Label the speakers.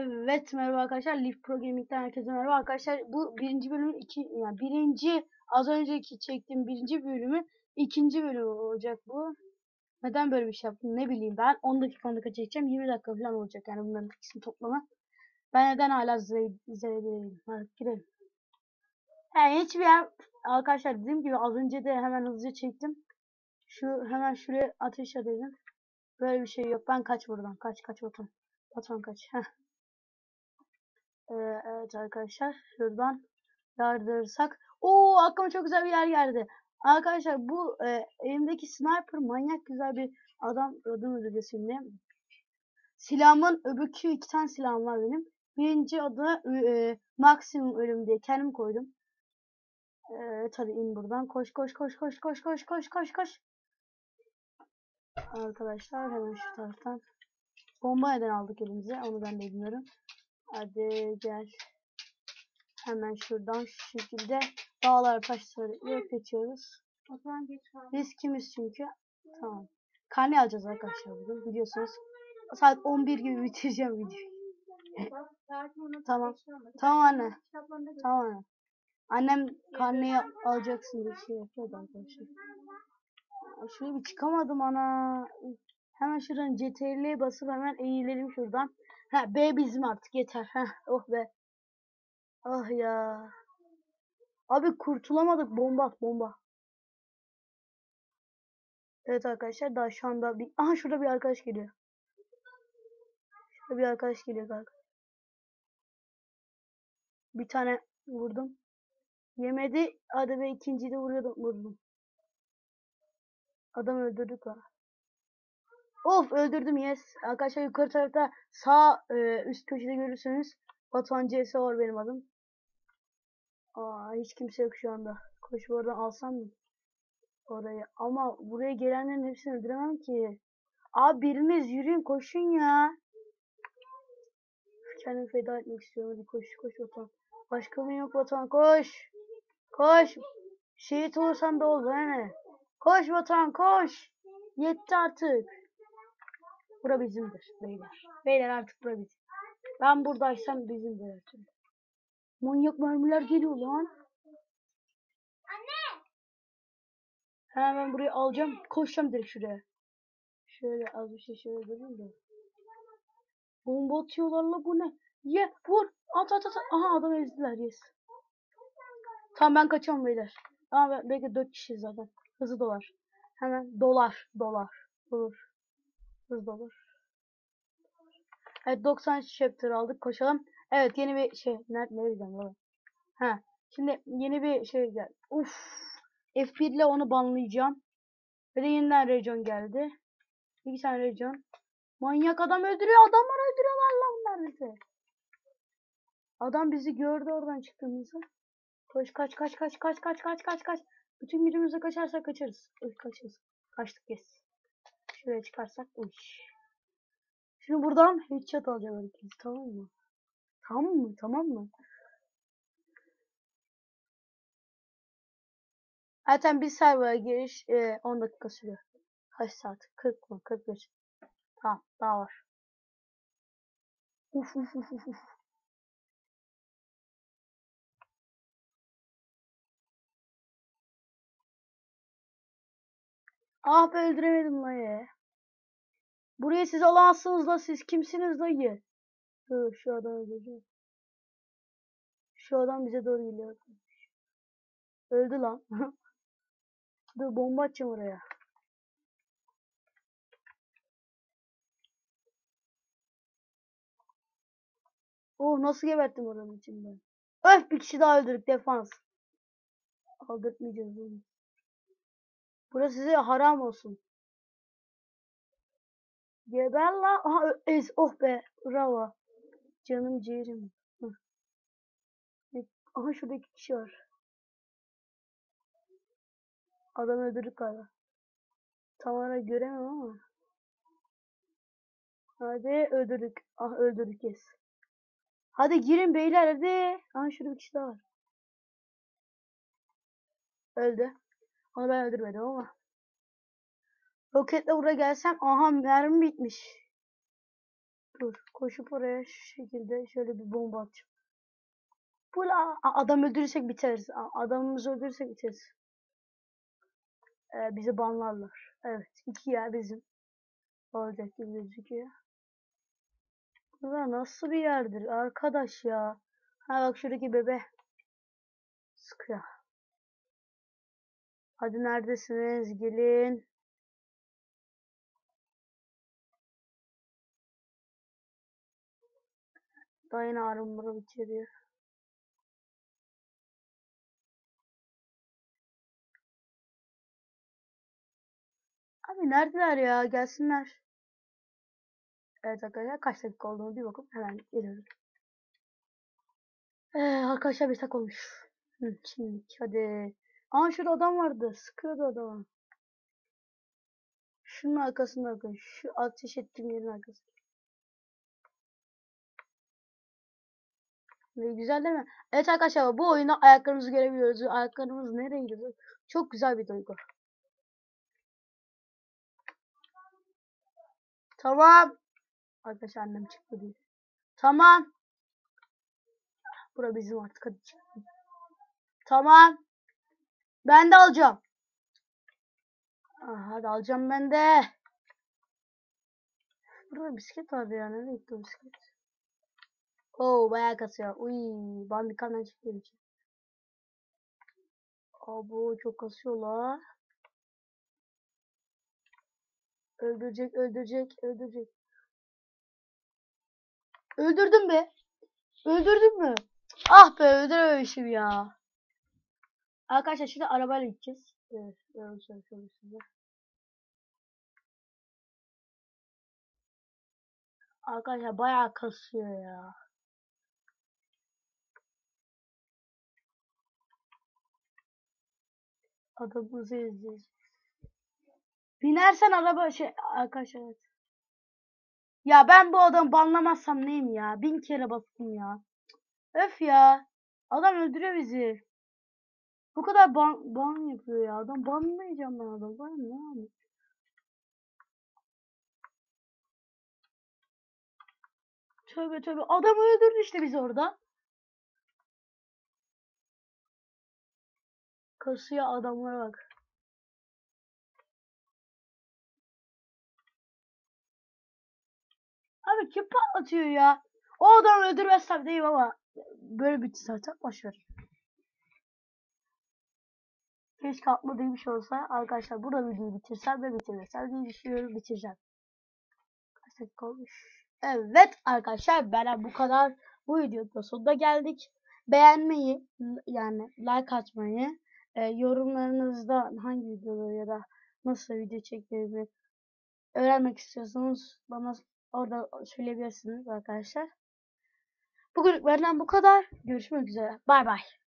Speaker 1: Evet merhaba arkadaşlar. Leaf Pro Gaming'den herkese merhaba arkadaşlar. Bu birinci bölümün iki yani birinci az önceki çektiğim birinci bölümü ikinci bölümü olacak bu. Neden böyle bir şey yaptım ne bileyim ben 10 dakika 10 dakika çekeceğim 20 dakika falan olacak yani bunların ikisini toplama. Ben neden hala Z'deyim? Girelim. Yani hiçbir yer arkadaşlar dediğim gibi az önce de hemen hızlıca çektim. Şu hemen şuraya ateş edelim. Böyle bir şey yok. Ben kaç buradan. Kaç kaç Batuhan. Batuhan kaç. Ee, evet arkadaşlar şuradan yardırırsak. Oo aklıma çok güzel bir yer geldi. Arkadaşlar bu e, elimdeki sniper manyak güzel bir adam adım ödülü şimdi. Silahımın öbürkü iki tane silahım var benim. Birinci adı e, maksimum ölüm diye kendim koydum. Evet hadi in buradan. Koş koş koş koş koş koş koş koş koş. Arkadaşlar hemen şu taraftan. Bomba neden aldık elimize onu ben de bilmiyorum. Hadi gel. Hemen şuradan şu şekilde dağlar taşları geçiyoruz. Biz kimiz çünkü? Tamam. Karne alacağız arkadaşlar bugün biliyorsunuz. Saat 11 gibi bitireceğim videoyu. tamam. Tamam anne. Tamam anne. Annem karneyi alacaksın diye şey yapıyordu arkadaşlar. Şuraya bir çıkamadım ana. Hemen şuradan CTRL'ye basıp hemen eğilelim şuradan. Ha B bizim artık yeter. Ha oh be. Ah ya. Abi kurtulamadık bomba bomba. Evet arkadaşlar daha şu anda bir aha şurada bir arkadaş geliyor. Şurada bir arkadaş geliyor kanka. Bir tane vurdum. Yemedi. Hadi be ikinciyi de vuruyordum vurdum. Adam öldürdük ha. Of öldürdüm yes. Arkadaşlar yukarı tarafta sağ e, üst köşede görürsünüz. Batuhan CS var benim adım. Aa hiç kimse yok şu anda. Koş buradan alsam mı? Oraya. Ama buraya gelenlerin hepsini öldüremem ki. Abi biriniz yürüyün koşun ya. Kendimi feda etmek istiyorum. Hadi koş koş Batuhan. Başka bir yok Batuhan koş. Koş. Şehit olursan da ol ne? Koş Batuhan koş. Yetti artık. Bura bizimdir beyler. Beyler artık bura bizim. Ben buradaysam bizimdir türlü. Manyak mermiler geliyor lan. Anne. Hemen ben burayı alacağım. Koşacağım direkt şuraya. Şöyle az bir şey şöyle durayım da. Bomba atıyorlar la bu ne? Ye vur. At at at. Aha adam ezdiler yes. Tamam ben kaçıyorum beyler. Ama belki 4 kişi zaten. Hızlı dolar. Hemen dolar. Dolar. Olur. Hızlı olur. Evet 90 chapter aldık. Koşalım. Evet yeni bir şey. Nerede nereden baba? Ha. Şimdi yeni bir şey geldi. Uf. F1 ile onu banlayacağım. Ve de yeniden region geldi. İki tane region. Manyak adam öldürüyor. Adamlar öldürüyorlar lan bunlar bizi. Adam bizi gördü oradan çıktığımızı. Koş kaç kaç kaç kaç kaç kaç kaç kaç. Bütün gücümüzle kaçarsak kaçarız. Uy kaçarız. Kaçtık yes. Şuraya çıkarsak uy. Şimdi buradan headshot alacağım herkes tamam mı? Tamam mı? Tamam mı? Zaten bir server'a giriş e, 10 dakika sürüyor. Kaç saat? 40 mı? 45. Tamam daha var. Uf uf uf uf Ah be öldüremedim lan ya. Burayı siz alamazsınız da siz kimsiniz dayı? Dur şu adam öldüreceğim. Şu adam bize doğru geliyor. Öldü lan. Dur bomba atacağım oraya. Oh nasıl geberttim oranın içinden. Öf bir kişi daha öldürdük defans. Aldırtmayacağız bunu. Burası size haram olsun. Geber la. Aha ez. Oh be. Bravo. Canım ciğerim. Hı. Aha şurada iki kişi var. Adam öldürdük galiba. Tam olarak göremem ama. Hadi öldürdük. Ah öldürdük yes. Hadi girin beyler hadi. Aha şurada bir kişi daha var. Öldü. Onu ben öldürmedim ama. Roketle buraya gelsem aha mermi bitmiş. Dur. Koşup oraya şu şekilde şöyle bir bomba atacağım. Bu adam öldürürsek biteriz. Adamımızı öldürürsek biteriz. Ee, bizi banlarlar. Evet. iki yer bizim. Olacak gibi gözüküyor. Bura nasıl bir yerdir arkadaş ya. Ha bak şuradaki bebe. Sıkıyor. Hadi neredesiniz? Gelin. Dayın ağrımları bitiriyor. Abi neredeler ya? Gelsinler. Evet arkadaşlar kaç dakika olduğunu bir bakıp hemen geliyoruz. Ee, arkadaşlar bir dakika olmuş. Hı, şimdi hadi. Aa şurada adam vardı. Sıkıyordu adamı. Şunun arkasında arkadaşlar. Şu ateş ettiğim yerin arkasında. Ne güzel değil mi? Evet arkadaşlar bu oyunda ayaklarımızı görebiliyoruz. Ayaklarımız nereye gidiyor? Çok güzel bir duygu. Tamam. Arkadaşlar annem çıktı değil. Tamam. Bura bizim artık hadi çıkalım. Tamam. Ben de alacağım. Aa, hadi alacağım ben de. Burada bisiklet vardı ya. Nereye gitti bisiklet? Oo bayağı kasıyor. Uy bandikandan çıkıyor için. Abo çok kasıyor la. Öldürecek, öldürecek, öldürecek. Öldürdüm be. Öldürdün mü? Ah be öldürememişim ya. Arkadaşlar şimdi arabayla gideceğiz. Evet, öyle söyleyeyim size. Arkadaşlar bayağı kasıyor ya. Adamımızı izleyeceğiz. Binersen araba şey arkadaşlar. evet. Ya ben bu adamı banlamazsam neyim ya? Bin kere bastım ya. Öf ya. Adam öldürüyor bizi. Bu kadar ban, ban yapıyor ya. Adam banlayacağım ben adam. Var mı? Yapayım? Tövbe tövbe. Adam öldürdü işte bizi orada. Kasıyor adamlara bak. Abi kim patlatıyor ya? O adamı öldürmezsem değil ama böyle bitti zaten boşver. Keşke atmadığım bir şey olsa arkadaşlar burada videoyu bitirsem ve bitirirsem diye düşünüyorum bitireceğim. Kaç olmuş? Evet arkadaşlar bana bu kadar. Bu videonun sonuna geldik. Beğenmeyi yani like atmayı e, yorumlarınızda hangi videoları ya da nasıl video çektiğimi öğrenmek istiyorsanız bana orada söyleyebilirsiniz arkadaşlar. Bugün benden bu kadar. Görüşmek üzere. Bay bay.